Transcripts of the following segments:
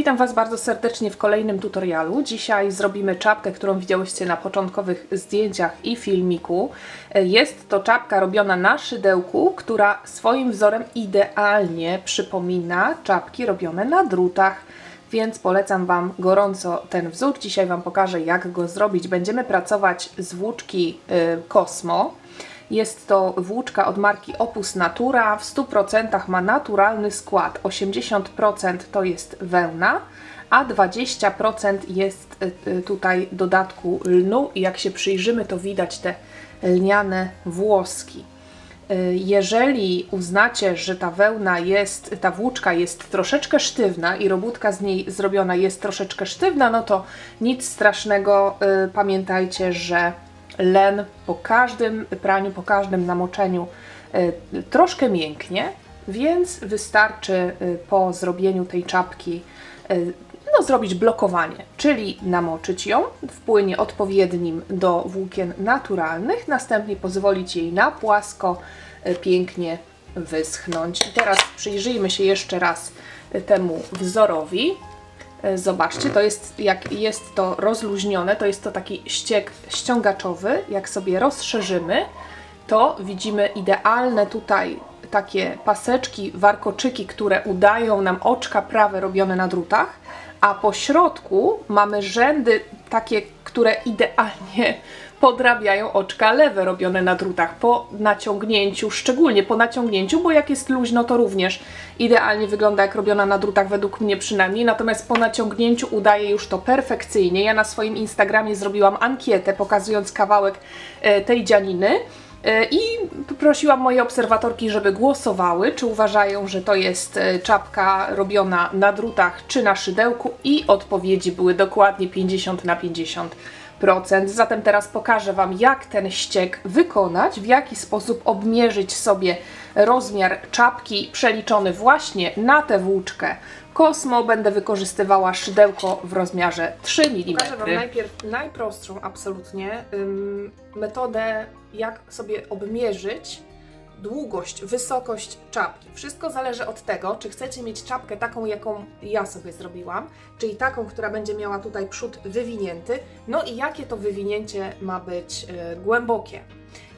Witam Was bardzo serdecznie w kolejnym tutorialu. Dzisiaj zrobimy czapkę, którą widziałyście na początkowych zdjęciach i filmiku. Jest to czapka robiona na szydełku, która swoim wzorem idealnie przypomina czapki robione na drutach. Więc polecam Wam gorąco ten wzór. Dzisiaj Wam pokażę, jak go zrobić. Będziemy pracować z włóczki y, Cosmo. Jest to włóczka od marki Opus Natura. W 100% ma naturalny skład. 80% to jest wełna, a 20% jest y, y, tutaj dodatku lnu. I jak się przyjrzymy, to widać te lniane włoski. Y, Jeżeli uznacie, że ta wełna jest, ta włóczka jest troszeczkę sztywna i robótka z niej zrobiona jest troszeczkę sztywna, no to nic strasznego. Pamiętajcie, że len po każdym praniu, po każdym namoczeniu y, troszkę mięknie, więc wystarczy y, po zrobieniu tej czapki y, no, zrobić blokowanie, czyli namoczyć ją w płynie odpowiednim do włókien naturalnych, następnie pozwolić jej na płasko pięknie wyschnąć. I teraz przyjrzyjmy się jeszcze raz temu wzorowi. Y, Zobaczcie, to jest, jak jest to rozluźnione, to jest to taki ściek ściągaczowy. Jak sobie rozszerzymy, to widzimy idealne tutaj takie paseczki, warkoczyki, które udają nam oczka prawe robione na drutach, a po środku mamy rzędy takie, które idealnie podrabiają oczka lewe robione na drutach po naciągnięciu, szczególnie po naciągnięciu, bo jak jest luźno, to również idealnie wygląda jak robiona na drutach, według mnie przynajmniej, natomiast po naciągnięciu udaje już to perfekcyjnie. Ja na swoim Instagramie zrobiłam ankietę, pokazując kawałek e, tej dzianiny. E, I prosiłam moje obserwatorki, żeby głosowały, czy uważają, że to jest e, czapka robiona na drutach, czy na szydełku, i odpowiedzi były dokładnie 50 na 50. Zatem teraz pokażę Wam, jak ten ściek wykonać, w jaki sposób obmierzyć sobie rozmiar czapki przeliczony właśnie na tę włóczkę Cosmo. Będę wykorzystywała szydełko w rozmiarze 3 mm. Pokażę Wam najpierw najprostszą absolutnie ym, metodę, jak sobie obmierzyć długość, wysokość czapki. Wszystko zależy od tego, czy chcecie mieć czapkę taką, jaką ja sobie zrobiłam, czyli taką, która będzie miała tutaj przód wywinięty, no i jakie to wywinięcie ma być y, głębokie.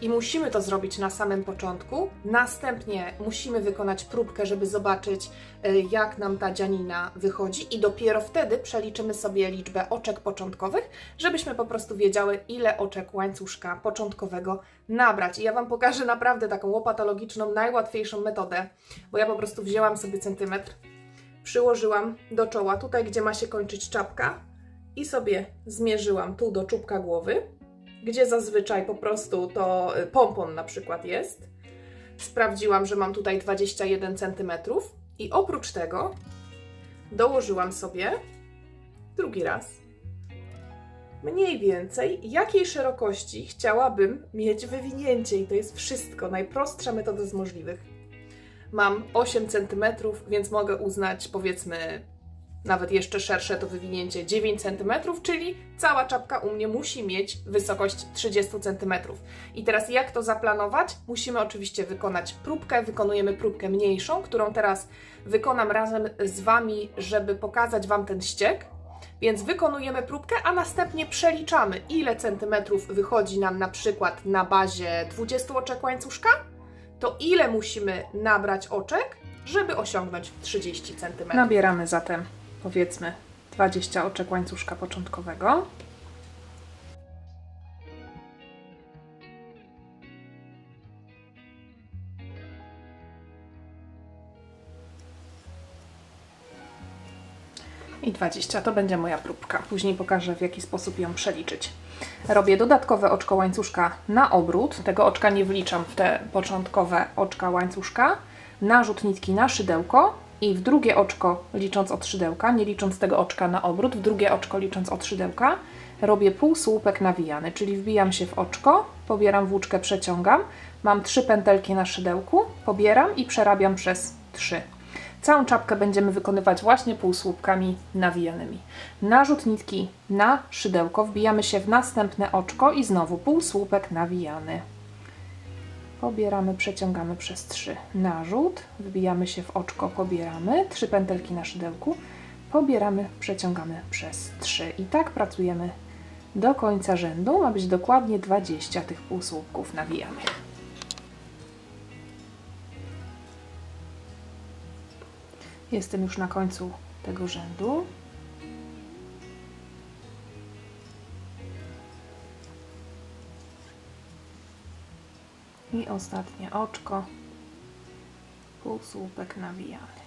I musimy to zrobić na samym początku. Następnie musimy wykonać próbkę, żeby zobaczyć, y, jak nam ta dzianina wychodzi, i dopiero wtedy przeliczymy sobie liczbę oczek początkowych, żebyśmy po prostu wiedziały, ile oczek łańcuszka początkowego nabrać. I ja Wam pokażę naprawdę taką łopatologiczną, najłatwiejszą metodę, bo ja po prostu wzięłam sobie centymetr, przyłożyłam do czoła, tutaj gdzie ma się kończyć czapka, i sobie zmierzyłam tu do czubka głowy gdzie zazwyczaj po prostu to y, pompon na przykład jest. Sprawdziłam, że mam tutaj 21 cm i oprócz tego dołożyłam sobie drugi raz mniej więcej jakiej szerokości chciałabym mieć wywinięcie i to jest wszystko, najprostsza metoda z możliwych. Mam 8 cm, więc mogę uznać powiedzmy nawet jeszcze szersze to wywinięcie 9 cm, czyli cała czapka u mnie musi mieć wysokość 30 cm. I teraz jak to zaplanować? Musimy oczywiście wykonać próbkę, wykonujemy próbkę mniejszą, którą teraz wykonam razem z Wami, żeby pokazać Wam ten ściek. Więc wykonujemy próbkę, a następnie przeliczamy, ile centymetrów wychodzi nam na przykład na bazie 20 oczek łańcuszka, to ile musimy nabrać oczek, żeby osiągnąć 30 cm. Nabieramy zatem powiedzmy 20 oczek łańcuszka początkowego. I 20 to będzie moja próbka. Później pokażę, w jaki sposób ją przeliczyć. Robię dodatkowe oczko łańcuszka na obrót. Tego oczka nie wliczam w te początkowe oczka łańcuszka. Narzut nitki na szydełko i w drugie oczko licząc od szydełka, nie licząc tego oczka na obrót, w drugie oczko licząc od szydełka, robię półsłupek nawijany, czyli wbijam się w oczko, pobieram włóczkę, przeciągam, mam trzy pętelki na szydełku, pobieram i przerabiam przez trzy. Całą czapkę będziemy wykonywać właśnie półsłupkami nawijanymi. Narzut nitki na szydełko, wbijamy się w następne oczko i znowu półsłupek nawijany. Pobieramy, przeciągamy przez trzy. Narzut, wbijamy się w oczko, pobieramy, trzy pętelki na szydełku, pobieramy, przeciągamy przez 3 i tak pracujemy do końca rzędu. Ma być dokładnie 20 tych półsłupków nawijanych. Jestem już na końcu tego rzędu. I ostatnie oczko, półsłupek nawijany.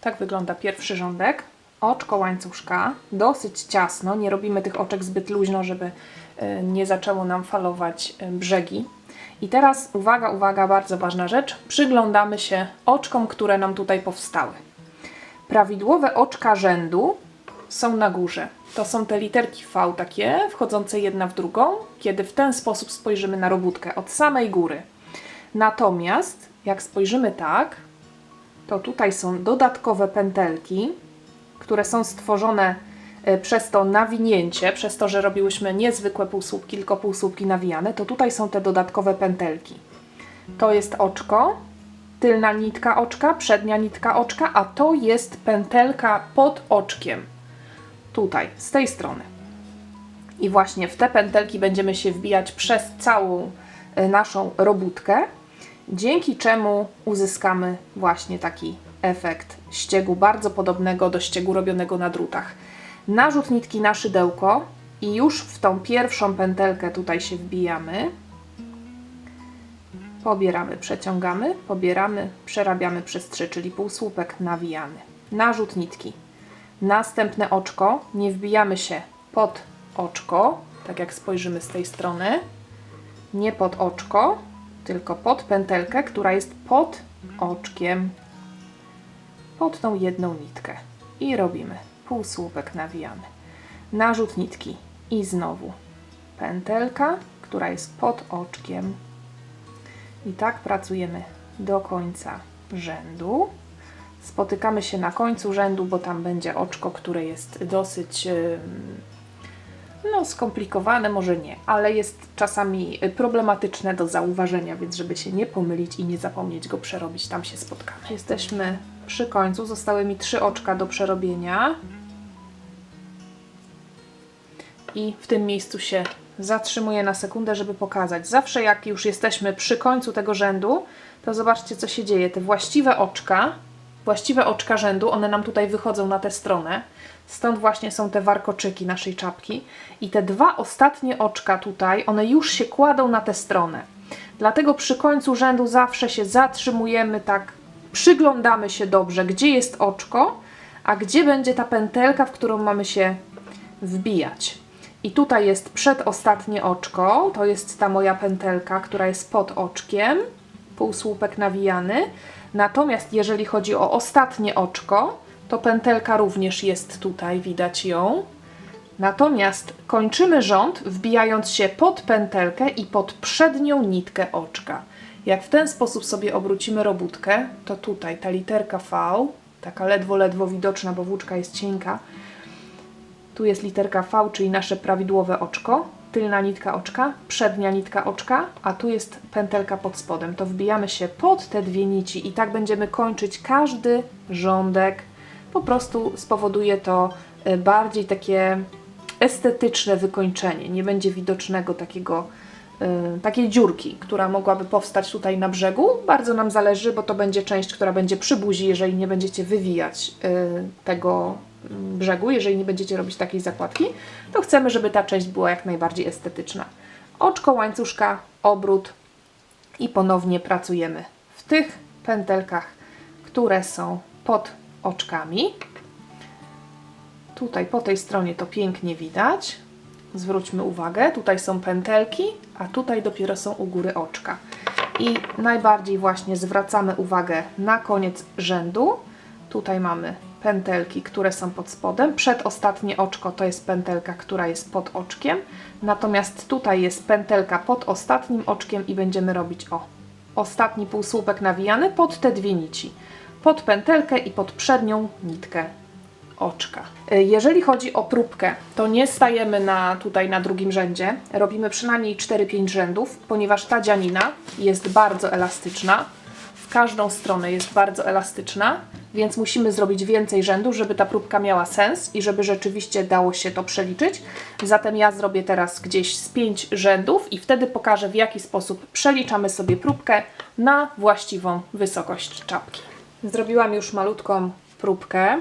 Tak wygląda pierwszy rządek. Oczko łańcuszka, dosyć ciasno, nie robimy tych oczek zbyt luźno, żeby e, nie zaczęło nam falować e, brzegi. I teraz uwaga, uwaga, bardzo ważna rzecz. Przyglądamy się oczkom, które nam tutaj powstały. Prawidłowe oczka rzędu są na górze. To są te literki V takie, wchodzące jedna w drugą, kiedy w ten sposób spojrzymy na robótkę od samej góry. Natomiast jak spojrzymy tak, to tutaj są dodatkowe pętelki, które są stworzone e, przez to nawinięcie, przez to, że robiłyśmy niezwykłe półsłupki, tylko półsłupki nawijane, to tutaj są te dodatkowe pętelki. To jest oczko, tylna nitka oczka, przednia nitka oczka, a to jest pętelka pod oczkiem. Tutaj, z tej strony. I właśnie w te pętelki będziemy się wbijać przez całą e, naszą robótkę, dzięki czemu uzyskamy właśnie taki efekt ściegu bardzo podobnego do ściegu robionego na drutach. Narzut nitki na szydełko i już w tą pierwszą pętelkę tutaj się wbijamy. Pobieramy, przeciągamy, pobieramy, przerabiamy przez trzy, czyli półsłupek nawijany. Narzut nitki. Następne oczko, nie wbijamy się pod oczko, tak jak spojrzymy z tej strony. Nie pod oczko, tylko pod pętelkę, która jest pod oczkiem pod tą jedną nitkę i robimy półsłupek nawijany. Narzut nitki i znowu pętelka, która jest pod oczkiem. I tak pracujemy do końca rzędu. Spotykamy się na końcu rzędu, bo tam będzie oczko, które jest dosyć no, skomplikowane, może nie, ale jest czasami problematyczne do zauważenia, więc żeby się nie pomylić i nie zapomnieć go przerobić, tam się spotkamy. Jesteśmy przy końcu. Zostały mi trzy oczka do przerobienia. I w tym miejscu się zatrzymuję na sekundę, żeby pokazać. Zawsze jak już jesteśmy przy końcu tego rzędu, to zobaczcie co się dzieje. Te właściwe oczka, właściwe oczka rzędu, one nam tutaj wychodzą na tę stronę. Stąd właśnie są te warkoczyki naszej czapki. I te dwa ostatnie oczka tutaj, one już się kładą na tę stronę. Dlatego przy końcu rzędu zawsze się zatrzymujemy tak przyglądamy się dobrze, gdzie jest oczko, a gdzie będzie ta pętelka, w którą mamy się wbijać. I tutaj jest przedostatnie oczko, to jest ta moja pętelka, która jest pod oczkiem, półsłupek nawijany. Natomiast jeżeli chodzi o ostatnie oczko, to pętelka również jest tutaj, widać ją. Natomiast kończymy rząd wbijając się pod pętelkę i pod przednią nitkę oczka. Jak w ten sposób sobie obrócimy robótkę, to tutaj ta literka V, taka ledwo, ledwo widoczna, bo włóczka jest cienka, tu jest literka V, czyli nasze prawidłowe oczko, tylna nitka oczka, przednia nitka oczka, a tu jest pętelka pod spodem. To wbijamy się pod te dwie nici i tak będziemy kończyć każdy rządek. Po prostu spowoduje to e, bardziej takie estetyczne wykończenie. Nie będzie widocznego takiego Y, takiej dziurki, która mogłaby powstać tutaj na brzegu. Bardzo nam zależy, bo to będzie część, która będzie przy buzi, jeżeli nie będziecie wywijać y, tego brzegu, jeżeli nie będziecie robić takiej zakładki, to chcemy, żeby ta część była jak najbardziej estetyczna. Oczko łańcuszka, obrót i ponownie pracujemy w tych pętelkach, które są pod oczkami. Tutaj po tej stronie to pięknie widać. Zwróćmy uwagę, tutaj są pętelki, a tutaj dopiero są u góry oczka. I najbardziej właśnie zwracamy uwagę na koniec rzędu. Tutaj mamy pętelki, które są pod spodem. Przedostatnie oczko to jest pętelka, która jest pod oczkiem. Natomiast tutaj jest pętelka pod ostatnim oczkiem i będziemy robić o ostatni półsłupek nawijany pod te dwie nici. Pod pętelkę i pod przednią nitkę oczka. E, jeżeli chodzi o próbkę, to nie stajemy na, tutaj na drugim rzędzie. Robimy przynajmniej 4-5 rzędów, ponieważ ta dzianina jest bardzo elastyczna. W każdą stronę jest bardzo elastyczna, więc musimy zrobić więcej rzędów, żeby ta próbka miała sens i żeby rzeczywiście dało się to przeliczyć. Zatem ja zrobię teraz gdzieś z 5 rzędów i wtedy pokażę w jaki sposób przeliczamy sobie próbkę na właściwą wysokość czapki. Zrobiłam już malutką próbkę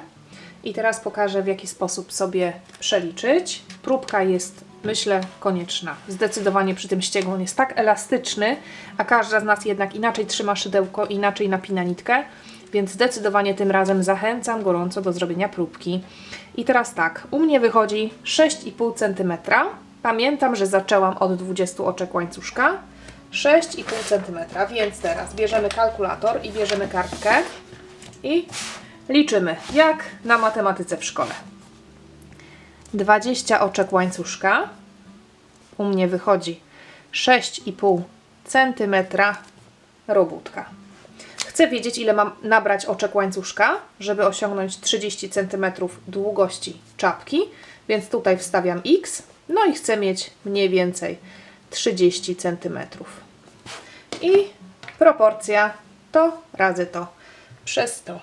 i teraz pokażę w jaki sposób sobie przeliczyć. Próbka jest myślę konieczna. Zdecydowanie przy tym ściegu on jest tak elastyczny, a każda z nas jednak inaczej trzyma szydełko, inaczej napina nitkę, więc zdecydowanie tym razem zachęcam gorąco do zrobienia próbki. I teraz tak, u mnie wychodzi 6,5 cm. Pamiętam, że zaczęłam od 20 oczek łańcuszka. 6,5 cm, więc teraz bierzemy kalkulator i bierzemy kartkę i liczymy, jak na matematyce w szkole. 20 oczek łańcuszka. U mnie wychodzi 6,5 cm robótka. Chcę wiedzieć, ile mam nabrać oczek łańcuszka, żeby osiągnąć 30 cm długości czapki, więc tutaj wstawiam x, no i chcę mieć mniej więcej 30 cm. I proporcja to razy to przez to.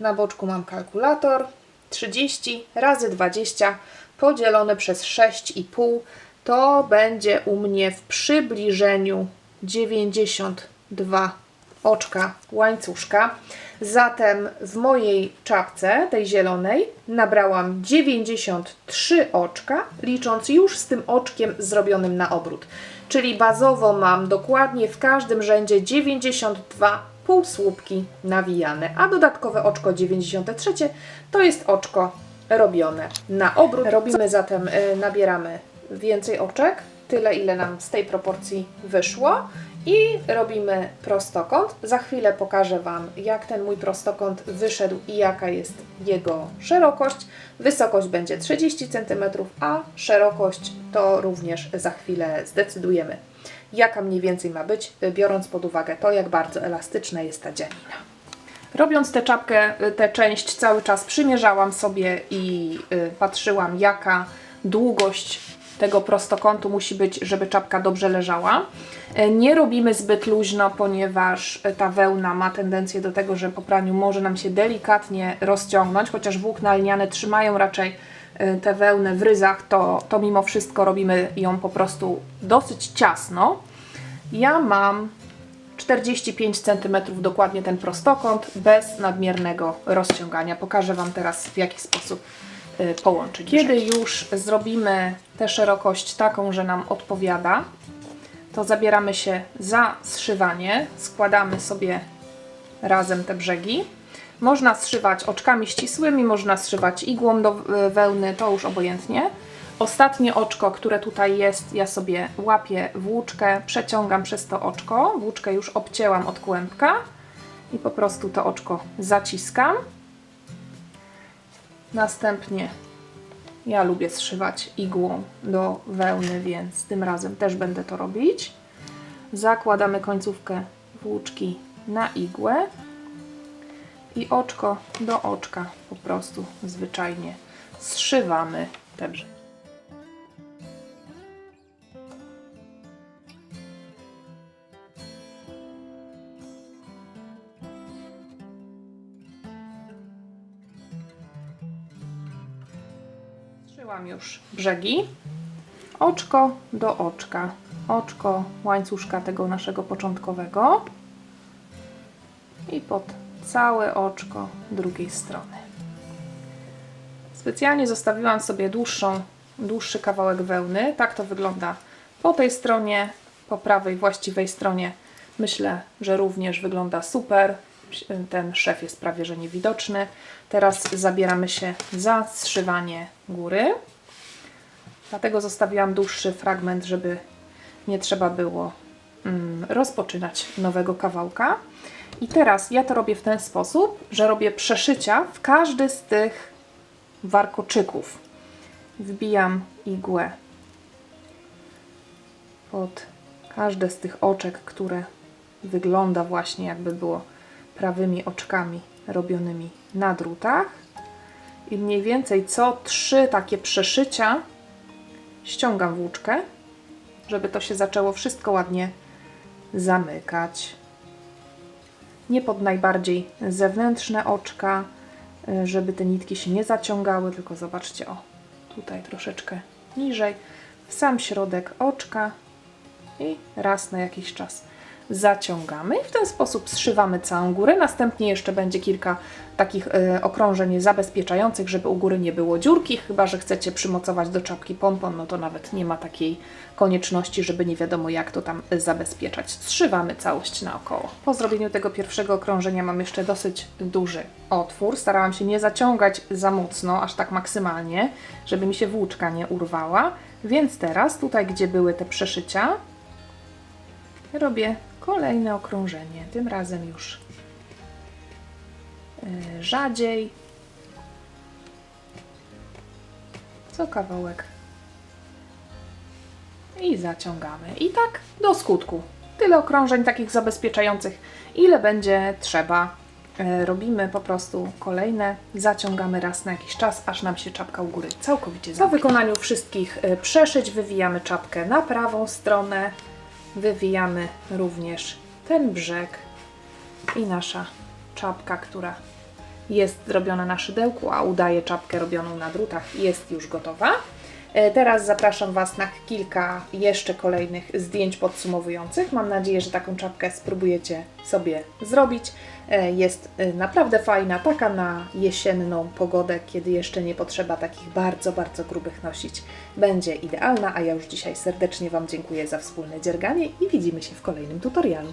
Na boczku mam kalkulator. 30 razy 20 podzielone przez 6,5 to będzie u mnie w przybliżeniu 92 oczka łańcuszka. Zatem w mojej czapce, tej zielonej, nabrałam 93 oczka, licząc już z tym oczkiem zrobionym na obrót. Czyli bazowo mam dokładnie w każdym rzędzie 92 półsłupki nawijane, a dodatkowe oczko 93 to jest oczko robione na obrót. Robimy zatem, y, nabieramy więcej oczek, tyle ile nam z tej proporcji wyszło i robimy prostokąt. Za chwilę pokażę Wam, jak ten mój prostokąt wyszedł i jaka jest jego szerokość. Wysokość będzie 30 cm, a szerokość to również za chwilę zdecydujemy jaka mniej więcej ma być, biorąc pod uwagę to, jak bardzo elastyczna jest ta dzianina. Robiąc tę czapkę, tę część cały czas przymierzałam sobie i y, patrzyłam, jaka długość tego prostokątu musi być, żeby czapka dobrze leżała. Y, nie robimy zbyt luźno, ponieważ ta wełna ma tendencję do tego, że po praniu może nam się delikatnie rozciągnąć, chociaż włókna lniane trzymają raczej Y, tę wełnę w ryzach, to, to mimo wszystko robimy ją po prostu dosyć ciasno. Ja mam 45 cm dokładnie ten prostokąt, bez nadmiernego rozciągania. Pokażę Wam teraz w jaki sposób połączyć. Kiedy już zrobimy tę szerokość taką, że nam odpowiada, to zabieramy się za zszywanie, składamy sobie razem te brzegi można zszywać oczkami ścisłymi, można zszywać igłą do e, wełny, to już obojętnie. Ostatnie oczko, które tutaj jest, ja sobie łapię włóczkę, przeciągam przez to oczko. Włóczkę już obcięłam od kłębka i po prostu to oczko zaciskam. Następnie ja lubię zszywać igłą do wełny, więc tym razem też będę to robić. Zakładamy końcówkę włóczki na igłę i oczko do oczka po prostu zwyczajnie zszywamy te Zszyłam już brzegi. Oczko do oczka. Oczko łańcuszka tego naszego początkowego. I pod całe oczko drugiej strony. Specjalnie zostawiłam sobie dłuższą, dłuższy kawałek wełny. Tak to wygląda po tej stronie, po prawej właściwej stronie. Myślę, że również wygląda super. Ten szef jest prawie że niewidoczny. Teraz zabieramy się za zszywanie góry. Dlatego zostawiłam dłuższy fragment, żeby nie trzeba było mm, rozpoczynać nowego kawałka. I teraz ja to robię w ten sposób, że robię przeszycia w każdy z tych warkoczyków. Wbijam igłę pod każde z tych oczek, które wygląda właśnie jakby było prawymi oczkami robionymi na drutach. I mniej więcej co trzy takie przeszycia ściągam włóczkę, żeby to się zaczęło wszystko ładnie zamykać. nie pod najbardziej zewnętrzne oczka, y, żeby te nitki się nie zaciągały, tylko zobaczcie, o, tutaj troszeczkę niżej, w sam środek oczka i raz na jakiś czas zaciągamy i w ten sposób zszywamy całą górę. Następnie jeszcze będzie kilka takich e, okrążeń zabezpieczających, żeby u góry nie było dziurki, chyba że chcecie przymocować do czapki pompon, no to nawet nie ma takiej konieczności, żeby nie wiadomo jak to tam zabezpieczać. Zszywamy całość naokoło. Po zrobieniu tego pierwszego okrążenia mam jeszcze dosyć duży otwór. Starałam się nie zaciągać za mocno, aż tak maksymalnie, żeby mi się włóczka nie urwała. Więc teraz tutaj, gdzie były te przeszycia, robię kolejne okrążenie. Tym razem już yy, rzadziej. Co kawałek. I zaciągamy. I tak do skutku. Tyle okrążeń takich zabezpieczających, ile będzie trzeba. Yy, Robimy po prostu kolejne, zaciągamy raz na jakiś czas, aż nam się czapka u góry całkowicie zamknie. Po wykonaniu wszystkich yy, przeszyć wywijamy czapkę na prawą stronę, wywijamy również ten brzeg i nasza czapka, która jest zrobiona na szydełku, a udaje czapkę robioną na drutach, jest już gotowa. E, Teraz zapraszam Was na kilka jeszcze kolejnych zdjęć podsumowujących. Mam nadzieję, że taką czapkę spróbujecie sobie zrobić. E, Jest e, naprawdę fajna, taka na jesienną pogodę, kiedy jeszcze nie potrzeba takich bardzo, bardzo grubych nosić. Będzie idealna, a ja już dzisiaj serdecznie Wam dziękuję za wspólne dzierganie i widzimy się w kolejnym tutorialu.